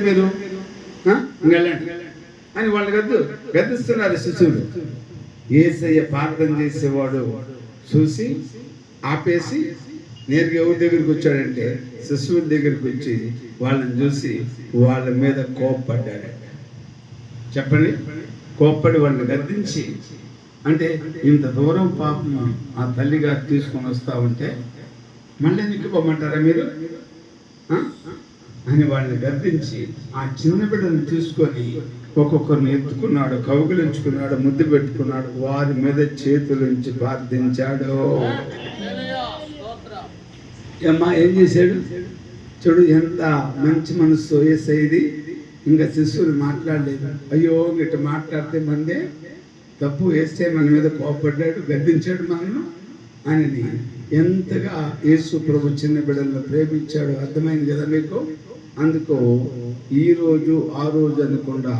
మీరు అని వాళ్ళు గద్దు గద్దిస్తున్నారు శిశువులు ఏసయ్య ప్రార్థన చేసేవాడు చూసి ఆపేసి నేరుగా ఎవరి దగ్గరికి వచ్చాడంటే శిశువుల దగ్గరికి వచ్చి వాళ్ళని చూసి వాళ్ళ మీద కోప్పడ్డాడు. చెప్పండి? కోప్పడి వాళ్ళని గద్దించి అంటే ఇంత దూరం పాపం ఆ తల్లిగారు తీసుకొని వస్తా ఉంటే మళ్ళీ నిక్కుపోమంటారా మీరు? అని వాళ్ళని గద్దించి ఆ చిన్న బిడ్డను తీసుకొని ఒక్కొక్కరిని ఎత్తుకున్నాడు కౌగులించుకున్నాడు ముద్దు పెట్టుకున్నాడు వారి మీద చేతులుంచి ప్రార్థించాడు. ఏమ్మా ఏం చేశాడు? చూడు ఎంత మంచి మనసు ఏసైది. ఇంకా శిశువులు మాట్లాడలేదు. అయ్యో ఇటు మాట్లాడితే మందే. తప్పు వేస్తే మన మీద కోపడ్డాడు గద్దించాడు మనను అని ఎంతగా యేసు ప్రభు చిన్న బిడ్డలను ప్రేమించాడు అర్థమైంది కదా మీకు? అందుకు ఈ రోజు ఆ రోజు అనకుండా